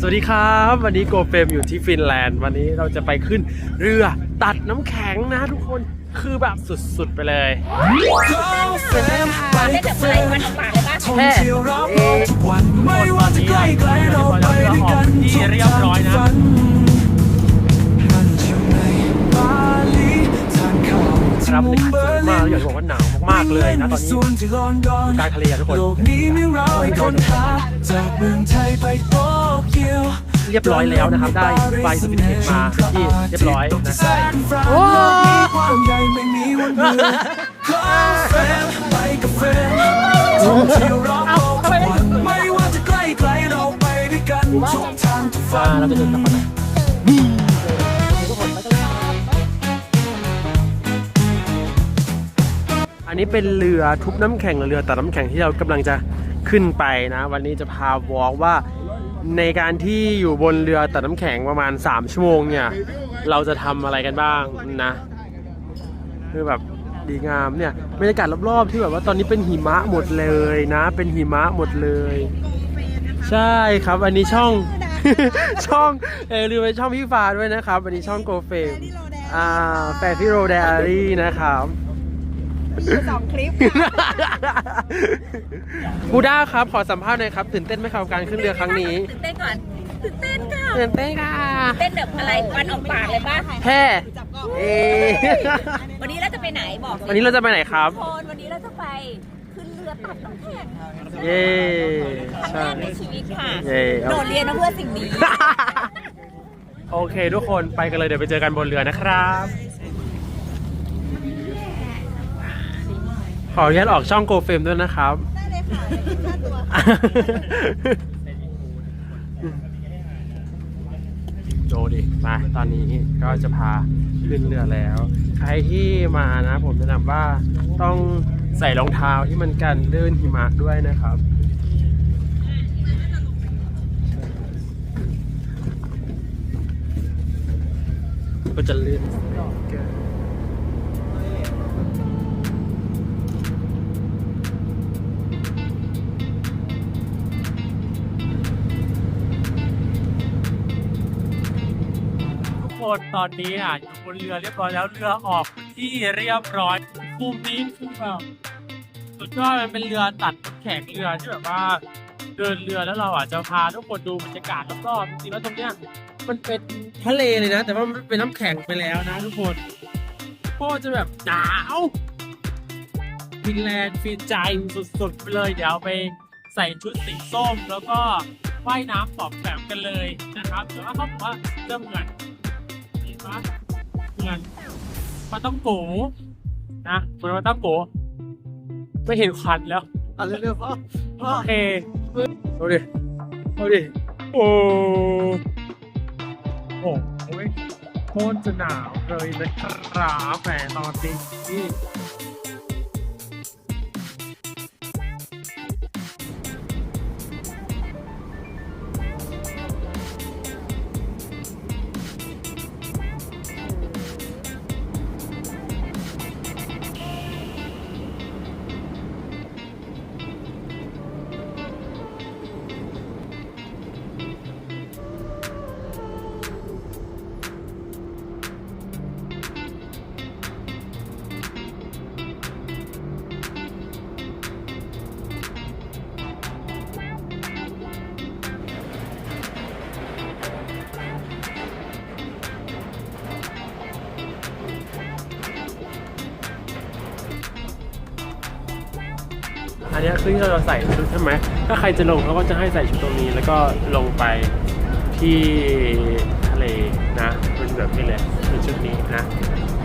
สวัสดีครับ วันนี้โกเฟมอยู่ที่ฟินแลนด์ วันนี้เราจะไปขึ้นเรือตัดน้ำแข็งนะทุกคนคือแบบสุดๆไปเลยได้จากอะไรมันออกปากเลยปะแค่เอ๊ะไม่ว่าจะใกล้ไกลเราไปด้วยกันที่เรียบร้อยนะนั่นอยู่ในปารีสทางเข้าครับบรรยากาศสวยมากอยากจะบอกว่าหนาวมากๆเลยนะตอนนี้ส่วนที่ลอนดอนกลางทะเลอะทุกคนโลกนี้มีเราอีกคนหาจากเมืองไทยไปโตเกียว เรียบร้อยแล้วนะครับ ได้ใบสปิริตมาที่เรียบร้อยนะแซนฟรานโลกนี้กว้างใหญ่ไม่มีวันเบื่อขอแฟนไปกับแฟนท่องเที่ยวรอบโลกทุกวันไม่ว่าจะใกล้ไกลเราไปด้วยกันทุกทางทุกฝัมานเราจะเดินกลับมาไหนอันนี้เป็นเรือทุบน้ำแข็งหรือเรือตัดน้ำแข็งที่เรากำลังจะขึ้นไปนะ วันนี้จะพาวอล์กว่า ในการที่อยู่บนเรือตัดน้ำแข็งประมาณ 3 ชั่วโมงเนี่ย เราจะทำอะไรกันบ้างนะคือแบบดีงามเนี่ยบรรยากาศรอบๆที่แบบว่าตอนนี้เป็นหิมะหมดเลยนะ เป็นหิมะหมดเลย ใช่ครับ อันนี้ช่อง ช่องเออลืมไปช่องพี่ฟ้าด้วยนะครับ อันนี้ช่องโกเฟมอ่าแฟรี่โรไดอารี่นะครับ สองคลิปบูด้าครับขอสัมภาษณ์หน่อยครับ ตื่นเต้นไหมครับกับการขึ้นเรือครั้งนี้ตื่นเต้นก่อนตื่นเต้นค่ะตื่นเต้นค่ะเต้นแบบอะไรควันออกปากเลยปะแพ่เอ๊ะวันนี้เราจะไปไหนบอกสิวันนี้เราจะไปไหนครับทุกคนวันนี้เราจะไปขึ้นเรือตัดน้ำแข็งเย้ครั้งแรใช่กในชีวิตค่ะเย้เอาโดดเรียนมาเพื่อสิ่งนี้โอเค ทุกคนไปกันเลยเดี๋ยวไปเจอกันบนเรือนะครับ ขออนุญาตออกช่องโกเฟมด้วยนะครับ ได้เลยค่ะค่าตัวโจดิมาตอนนี้ก็จะพาขึ้นเรือแล้ว ใครที่มานะผมแนะนำว่าต้องใส่รองเท้าที่มันกันลื่นหิมะด้วยนะครับ ก็จะลื่นเกินทุก คนตอนนี้อะอยู่บนเรือเรียบร้อยแล้วเรือออกที่เรียบร้อยมุมนี้คือแบบสุดยอดมันเป็นเรือตัดแข็งเรือที่แบบว่าเดินเรือแล้วเราอะจะพาทุกคนดูบรรยากาศรอบๆจริงๆแล้วตรงเนี้ยมันเป็นทะเลเลยนะ แต่ว่ามันเป็นน้ำแข็งไปแล้วนะทุกคนโคตรจะแบบหนาวฟินแลนด์ฟินใจสุดๆไปเลยเดี๋ยวไปใส่ชุดสีส้มแล้วก็ว่ายน้ำปอบแบบกันเลยนะครับแต่ว่าเขาบอกว่าจะเหมือน นปะเหมือนปลาต้องโกนะเหมือนปลาต้องโกไม่เห็นควันแล้วอะไรเรื่องพ่อโอเคเอาดิเอาดิโอ้โหโคตรจะหนาวเลยนะครับแหมตอนนี้ อันเนี้ยคือที่เราจะใส่ชุดใช่ไหมถ้าใครจะลงเขาก็จะให้ใส่ชุดตรงนี้ แล้วก็ลงไปที่ทะเลนะเป็นแบบนี้เลยเป็นชุดนี้นะ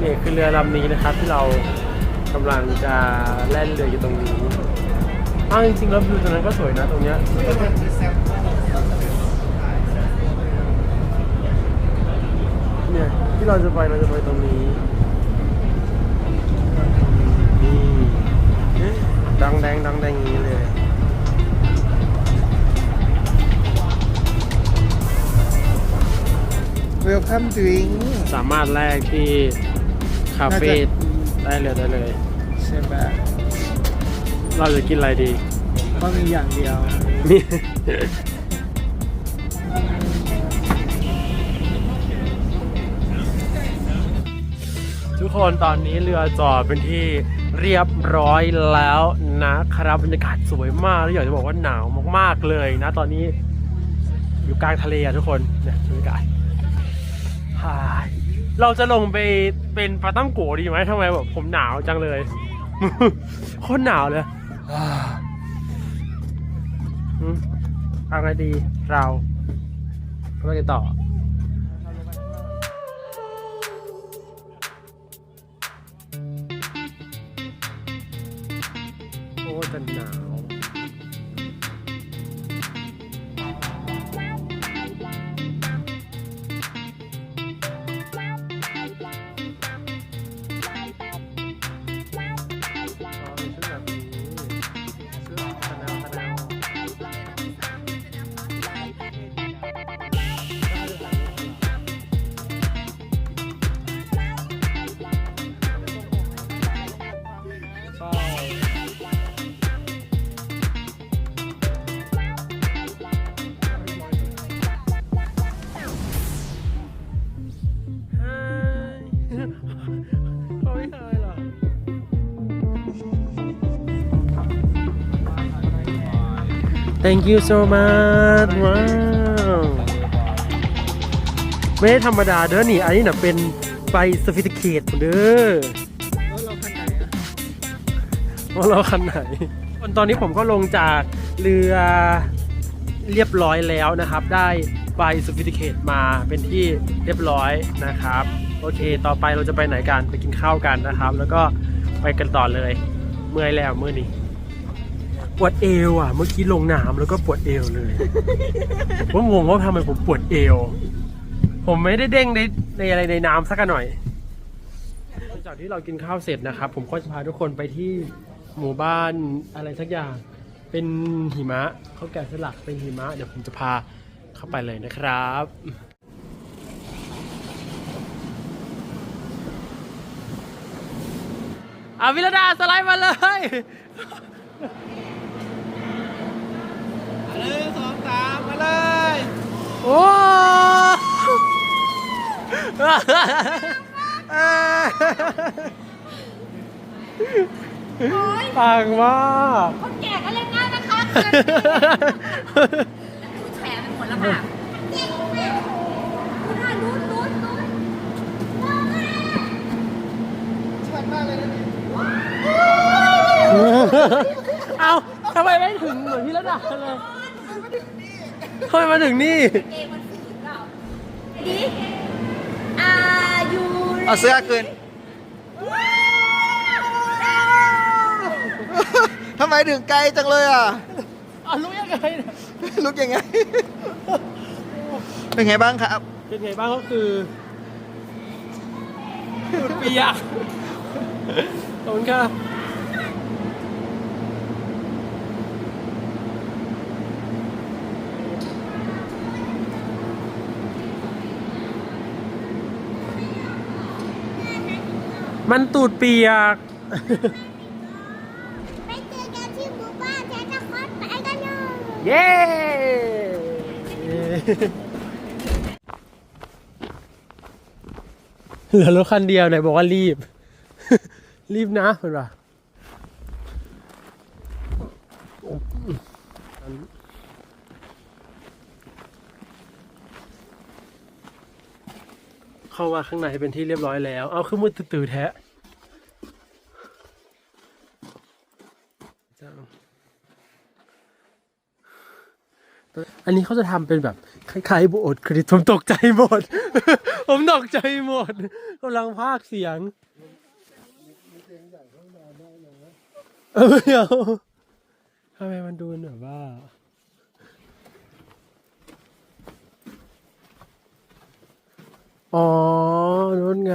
นี่คือเรือลำนี้นะครับที่เรากำลังจะแล่นเรืออยู่ตรงนี้อ้าวจริงๆแล้ววิวตรงนั้นก็สวยนะตรงเนี้ยเนี่ยที่เราจะไปเราจะไปตรงนี้ ดังแดงดังแดงอย่างนี้เลย เวลคัมดริงสามารถแลกที่คาเฟ่ได้เลยได้เลยเช่ไหมเราจะกินอะไรดีก็มีอย่างเดียว ทุกคนตอนนี้เรือจอดเป็นที่ เรียบร้อยแล้วนะครับบรรยากาศสวยมากแล้วอยากจะบอกว่าหนาวมาก ๆ เลยนะตอนนี้ อยู่กลางทะเลอะทุกคนเนี่ยบรรยากาศฮ่ายเราจะลงไปเป็นปลาตั้งโกดีไหมทำไมแบบผมหนาวจังเลยโคตรหนาวเลยอ่าอืมเอาไงดีเราไปกันต่อ โอ้จะหนาว Thank you so much ว้าวไม่ได้ธรรมดาเด้อนี่ อันนี้น่ะเป็นใบสฟิติเคตเด้อว่าเราคันไหนตอนนี้ผมก็ลงจากเรือเรียบร้อยแล้วนะครับ ได้ใบสฟิติเคตมาเป็นที่เรียบร้อยนะครับ โอเค ต่อไปเราจะไปไหนกัน ไปกินข้าวกันนะครับ แล้วก็ไปกันต่อเลย เมื่อยแล้วเมื่อนี้ ปวดเอวอะ เมื่อกี้ลงน้ำแล้วก็ปวดเอวเลยผมก็งงว่าทำไมผมปวดเอว ผมไม่ได้เด้งในในอะไรในน้ำสักหน่อยหลังจากที่เรากินข้าวเสร็จนะครับ ผมก็จะพาทุกคนไปที่หมู่บ้านอะไรสักอย่าง เป็นหิมะเขาแกะสลักเป็นหิมะ เดี๋ยวผมจะพาเข้าไปเลยนะครับอาวิรดาสไลด์มาเลยหนึ่งสองสามมาเลย โอ้ ปังมากคนแก่ก็เล่นง่ายนะคะดูแฉไปหมดแล้วค่ะคุณถ่ายรูดรูดรูดเอาทำไมไม่ถึงเหมือนพี่ระดาเลยทำไมมาถึงนี่เกมมันฝืนเปล่าดิอายุ เอาเสื้อคืนทำไมถึงไกลจังเลยอะอะรู้ยังไงเนี่ยลุกยังไง เป็นไงบ้างครับ เป็นไงบ้างก็คือเปียกขอบคุณครับ มันตูดเปียก ไปเจอกันที่หมู่บ้านแทนครไปกันเลยเย้ เหลือรถคันเดียวไหนบอกว่ารีบ รีบนะเห็นปะ เข้ามาข้างในเป็นที่เรียบร้อยแล้ว เอาขึ้นมือตื่นแท้อันนี้เขาจะทำเป็นแบบคล้ายๆโบสถ์คริสผมตกใจหมด ผมตกใจหมดกำลังพากเสียงเออเดี๋ยวทำไมมันดูแบบว่า อ๋อนู้นไง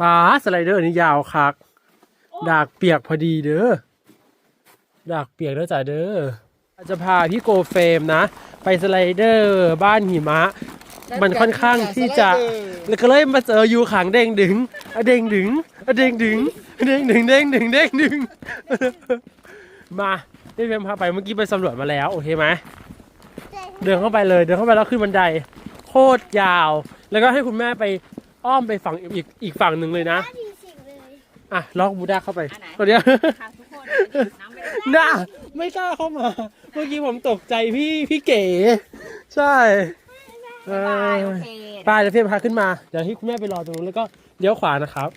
ปลาสไลเดอร์นี่ยาวคัก ดากเปียกพอดีเด้อ ดากเปียกแล้วจ้ะเด้อ จะพาพี่โกเฟรมนะ ไปสไลเดอร์บ้านหิมะ มันค่อนข้างที่จะ แล้วก็เลยมาเจออยู่ขังเด้งดึงอะเด้งดึงอะเด้งดึงอะเด้งดึงเด้งดึงเด้งดึง มาพี่เฟรมพาไปเมื่อกี้ไปสำรวจมาแล้ว โอเคไหม เดินเข้าไปเลย เดินเข้าไปแล้วขึ้นบันได โคตรยาว แล้วก็ให้คุณแม่ไปอ้อมไปฝั่งอีกอีกฝั่งหนึ่งเลยนะน่าดีสิเลยอะล็อกบูด้าเข้าไปอันไหน ตัวเนี้ย ค่ะทุกคนเดี๋ยวน้ำไปเลยน่าไม่กล้าเข้ามา เมื่อกี้ผมตกใจพี่พี่เก๋ ใช่เอบ๊ายบายอโอเค ไปเดี๋ยวพี่พาขึ้นมา เดี๋ยวให้คุณแม่ไปรอตรงนู้นแล้วก็เลี้ยวขวานะครับ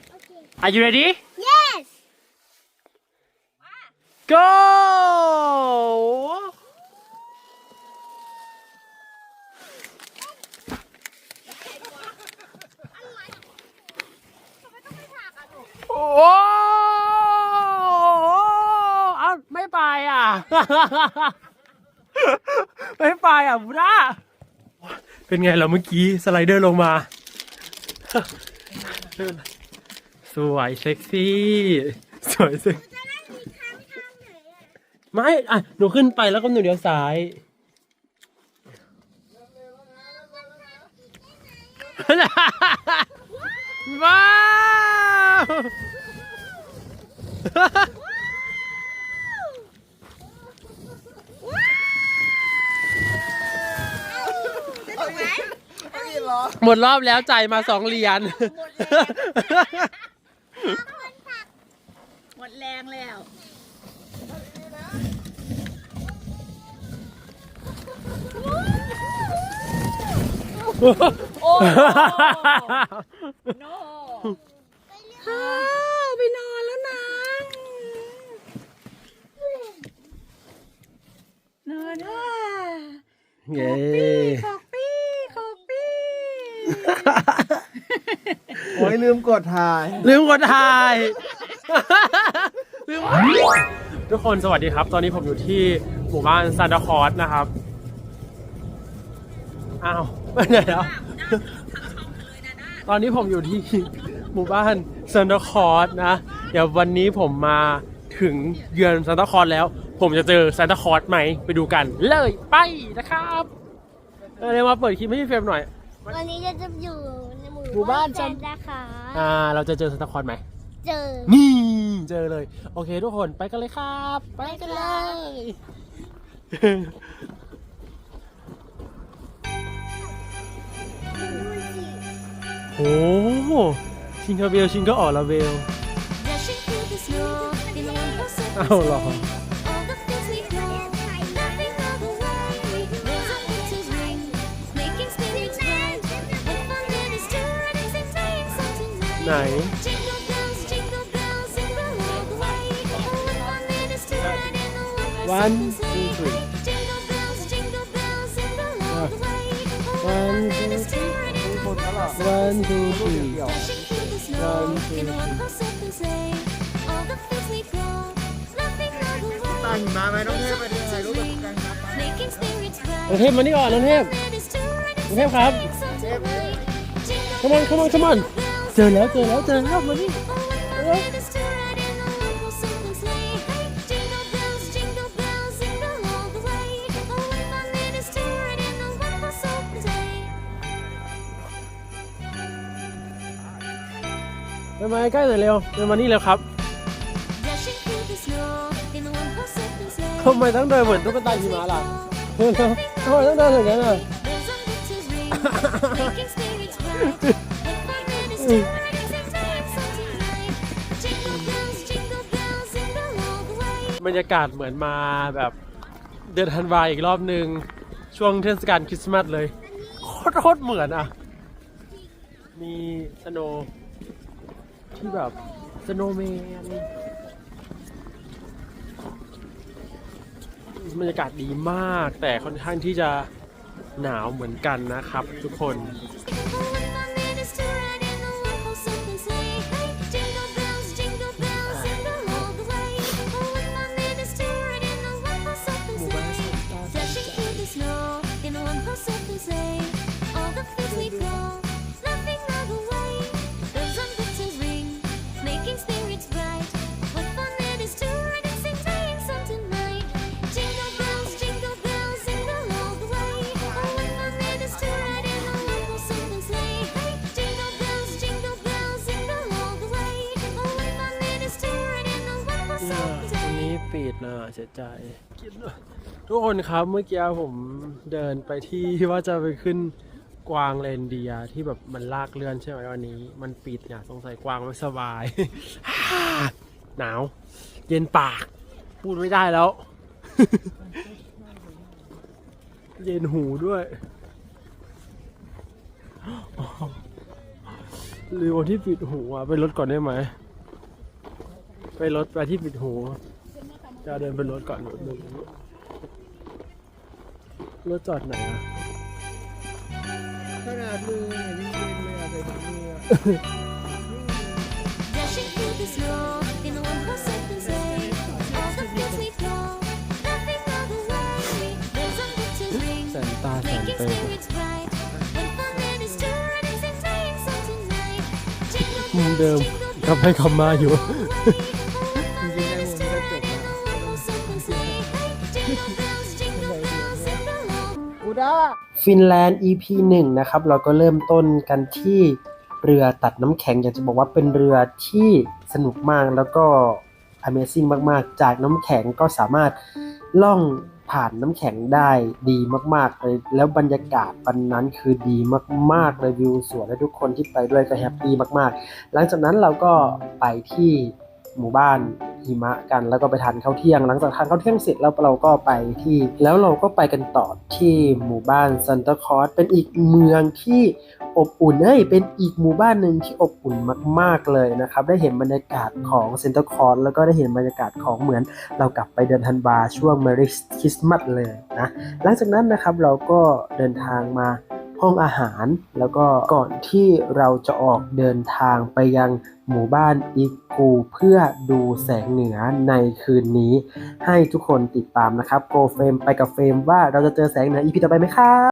Are you ready yes go โอ้โหเอาไม่ไปอะ ไม่ไปอะบูด้าเป็นไงเราเมื่อกี้สไลเดอร์ลงมา สวยเซ็กซี่ สวยเซ็กไม่ อะ หนูขึ้นไปแล้วก็หนูเลี้ยวซ้าย ว้าว หมดรอบแล้วจ่ายมาสองเหรียญหมดแรงแล้วโอ้ โนฮ่าวไปนอนแล้วนะ นอนว่าเย้ขอกปี้ขอกปี้โอ้ยลืมกดถ่าย ลืมกดถ่ายลืมกดทุกคนสวัสดีครับ ตอนนี้ผมอยู่ที่หมู่บ้านซานตาคลอสนะครับอ้าวไปไหนแล้วตอนนี้ผมอยู่ที่หมู่บ้าน ซานตาคลอสนะ เดี๋ยววันนี้ผมมาถึงเยือนซานตาคลอสแล้ว ผมจะเจอซานตาคลอสไหมไปดูกัน เลยไปนะครับเออเดี๋ยวมาเปิดคลิปให้พี่เฟรมหน่อย วันนี้จะจะอยู่ในหมู่หมู่บ้านแซนนะคะอ่า เราจะเจอซานตาคลอสไหม เจอนี่เจอเลย โอเคทุกคนไปกันเลยครับ ไปกันเลย โอ้ ชิงคาเบลชิงก็ออกละเบล Dashing through the snow in one person อ้าวเหรอ All the things we know, nothing all the way. There's a winter's ring, making spirits bright. What fun it is to run and sing, playing songs tonight. ไหน Jingle bells, jingle bells, jingle all the way. Oh, what fun it is to ride in a One, one-horse open two, sleigh. three. Jingle bells, jingle bells, jingle all the way. Oh, One, what fun it is to two, ride in a one-horse one two three Dashing through the snow One, two, in a one-horse open sleigh. All the fields ตาหิมะไหมน้องเทพไปถ่ายรูปกับกัน Making spirits น้อง bright. เทพมานี่ก่อนน้องเทพ Let us do right and น้องเทพครับ sing songs tonight. Jingle ขมอนขมอนขมอนเจอแล้วเจอแล้วเจอแล้วมานี่ ดินมใกล้หน่อยเร็วเดินมานี่เร็วครับทำไมต้องเดินเหมือนตุ๊กตาหิมะล่ะทำไมต้องเดินอย่างนั้นอะบรรยากาศเหมือนมาแบบเดือนธันวาอีกรอบหนึ่งช่วงเทศกาลคริสต์มาสเลย โคตรเหมือนอะ มีสโน ที่แบบสโนว์แมนบรรยากาศดีมากแต่ค่อนข้างที่จะหนาวเหมือนกันนะครับทุกคน ปิดนะเสียใจทุกคนครับเมื่อกี้ผมเดินไปที่ว่าจะไปขึ้นกวางเรนเดียที่แบบมันลากเลื่อนใช่ไหมวันนี้ มันปิดเนี่ยสงสัยกวางไม่สบาย หนาว เย็นปาก พูดไม่ได้แล้ว เย็นหูด้วยหรือวันที่ปิดหูอะไปรถก่อนได้ไหม ไปรถไปที่ปิดหู จะเดินไปรถก่อนหนึ่งรถจอดไหนอะขนาดมือเนี่ยยังเย็นเลยอะใส่ถุงมืออะ Dashing through the snow in the one horse open sleigh. All the fields we go, laughing all the way. Bells on winter's ring, แสนตาแสน making เปย์ spirits bright. When fun it is to running and playing song tonight. Jingle มุม bells, เดิม jingle กลับไปกลับมาอยู่ all the way. Jingle bells, jingle bells, sing along. อุด้าฟินแลนด์ EP 1 นะครับ เราก็เริ่มต้นกันที่เรือตัดน้ำแข็ง อยากจะบอกว่าเป็นเรือที่สนุกมากแล้วก็ Amazing มาก ๆ จากน้ำแข็งก็สามารถล่องผ่านน้ำแข็งได้ดีมาก ๆ เลย แล้วบรรยากาศวันนั้นคือดีมาก ๆ เลยวิวสวยและทุกคนที่ไปด้วยก็แฮปปี้มาก ๆ หลังจากนั้นเราก็ไปที่ หมู่บ้านหิมะกัน แล้วก็ไปทานข้าวเที่ยง หลังจากทานข้าวเที่ยงเสร็จแล้วเราก็ไปที่ แล้วเราก็ไปกันต่อที่หมู่บ้านซันตาคอสเป็นอีกเมืองที่อบอุ่นเอ้ยเป็นอีกหมู่บ้านหนึ่งที่อบอุ่นมาก ๆเลยนะครับ ได้เห็นบรรยากาศของเซนตาคอสแล้วก็ได้เห็นบรรยากาศของเหมือน เรากลับไปเดือนธันวาช่วง Merry Christmas เลยนะหลังจากนั้นนะครับเราก็เดินทางมาห้องอาหาร แล้วก็ก่อนที่เราจะออกเดินทางไปยังหมู่บ้านอีก กูเพื่อดูแสงเหนือในคืนนี้ ให้ทุกคนติดตามนะครับ โกเฟรมไปกับเฟรมว่าเราจะเจอแสงเหนืออีพีต่อไปไหมครับ